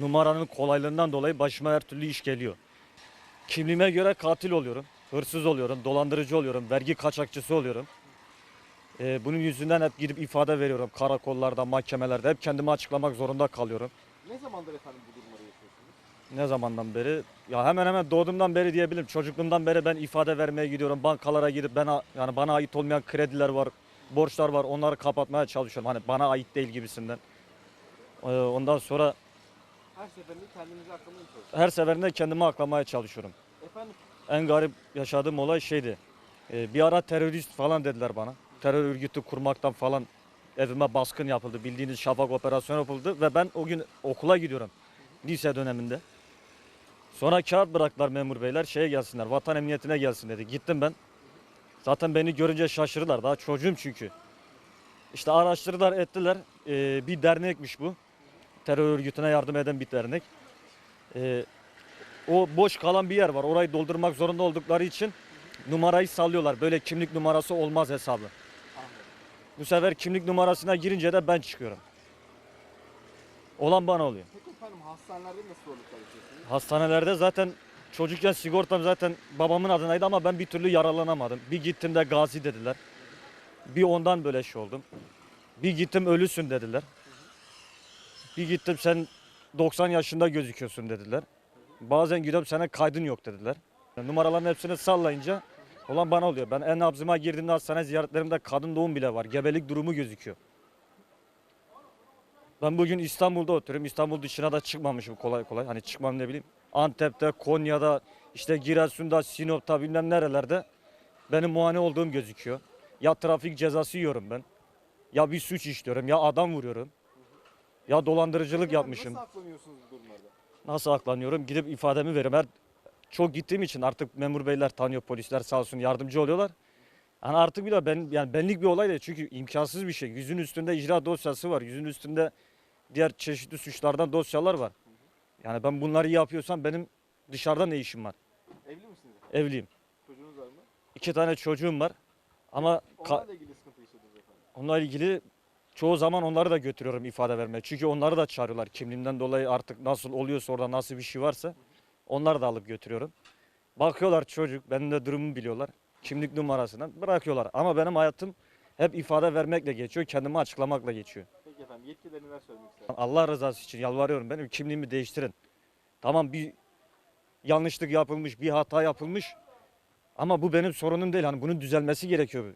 Numaranın kolaylığından dolayı başıma her türlü iş geliyor. Kimliğime göre katil oluyorum, hırsız oluyorum, dolandırıcı oluyorum, vergi kaçakçısı oluyorum. Ee, bunun yüzünden hep gidip ifade veriyorum karakollarda, mahkemelerde. Hep kendimi açıklamak zorunda kalıyorum. Ne zamandır efendim bu durumları yaşıyorsunuz? Ne zamandan beri? Ya hemen hemen doğduğumdan beri diyebilirim. Çocukluğumdan beri ben ifade vermeye gidiyorum. Bankalara gidip bana yani bana ait olmayan krediler var, borçlar var. Onları kapatmaya çalışıyorum. Hani bana ait değil gibisinden. Ee, ondan sonra Her seferinde kendinizi aklamaya çalışıyorsunuz. her seferinde kendimi aklamaya çalışıyorum. Efendim En garip yaşadığım olay şeydi. Ee, bir ara terörist falan dediler bana. Terör örgütü kurmaktan falan evime baskın yapıldı. Bildiğiniz şafak operasyonu yapıldı ve ben o gün okula gidiyorum. Lise döneminde. Sonra kağıt bıraktılar memur beyler şeye gelsinler vatan emniyetine gelsin dedi. Gittim ben. Zaten beni görünce şaşırdılar. Daha çocuğum çünkü. İşte araştırdılar ettiler. Ee, bir dernekmiş bu. Terör örgütüne yardım eden bir dernek. Ee, o boş kalan bir yer var. Orayı doldurmak zorunda oldukları için numarayı sallıyorlar. Böyle kimlik numarası olmaz hesabı. Bu sefer kimlik numarasına girince de ben çıkıyorum. Olan bana oluyor. peki efendim hastanelerde nasıl zorluklar yaşıyorsunuz? Hastanelerde zaten çocukken sigortam zaten babamın adınaydı ama ben bir türlü yaralanamadım. Bir gittim de gazi dediler. Bir ondan böyle şey oldum. Bir gittim ölüsün dediler. Bir gittim sen 90 yaşında gözüküyorsun dediler. Bazen gidiyorum senin kaydın yok dediler. Numaraların hepsini sallayınca olan bana oluyor. Ben en nabzıma girdiğimde hastane ziyaretlerimde kadın doğum bile var. Gebelik durumu gözüküyor. Ben bugün İstanbul'da oturuyorum. İstanbul dışına da çıkmamışım kolay kolay. Hani çıkmam ne bileyim. Antep'te, Konya'da, işte Giresun'da, Sinop'ta bilmem nerelerde benim muayene olduğum gözüküyor. Ya trafik cezası yiyorum ben. Ya bir suç işliyorum. Ya adam vuruyorum. Ya dolandırıcılık yapmışım. Nasıl aklanıyorsunuz bu durumlarda? Nasıl aklanıyorum? Gidip ifademi veririm. Her çok gittiğim için artık memur beyler tanıyor, polisler sağ olsun yardımcı oluyorlar. Yani artık bir de ben yani benlik bir olay değil çünkü imkansız bir şey. Yüzün üstünde icra dosyası var. Yüzün üstünde diğer çeşitli suçlardan dosyalar var. Yani ben bunları yapıyorsam benim dışarıda ne işim var? Evli misiniz? Evliyim. Çocuğunuz var mı? İki tane çocuğum var. Ama ka- Onlarla ilgili sıkıntı yaşadınız efendim. onunla ilgili çoğu zaman onları da götürüyorum ifade vermeye. Çünkü onları da çağırıyorlar. Kimliğimden dolayı artık nasıl oluyorsa orada nasıl bir şey varsa onları da alıp götürüyorum. Bakıyorlar çocuk, benim de durumumu biliyorlar. Kimlik numarasından bırakıyorlar. Ama benim hayatım hep ifade vermekle geçiyor, kendimi açıklamakla geçiyor. Peki efendim yetkililer neler söylemek ister? Allah rızası için yalvarıyorum benim kimliğimi değiştirin. Tamam bir yanlışlık yapılmış, bir hata yapılmış. Ama bu benim sorunum değil. Hani bunun düzelmesi gerekiyor.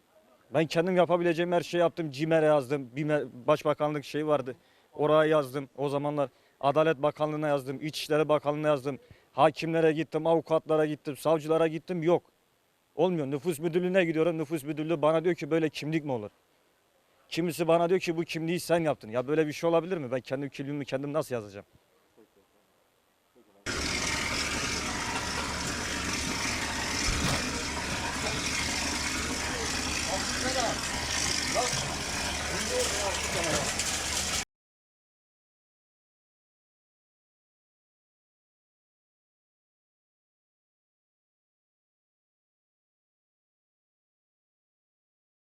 Ben kendim yapabileceğim her şeyi yaptım. CİMER'e yazdım. BİMER, Başbakanlık şeyi vardı. Oraya yazdım. O zamanlar Adalet Bakanlığı'na yazdım. İçişleri Bakanlığı'na yazdım. Hakimlere gittim, avukatlara gittim, savcılara gittim. Yok. Olmuyor. Nüfus müdürlüğüne gidiyorum. Nüfus müdürlüğü bana diyor ki böyle kimlik mi olur? Kimisi bana diyor ki bu kimliği sen yaptın. Ya böyle bir şey olabilir mi? Ben kendi kimliğimi kendim nasıl yazacağım? Aslında da,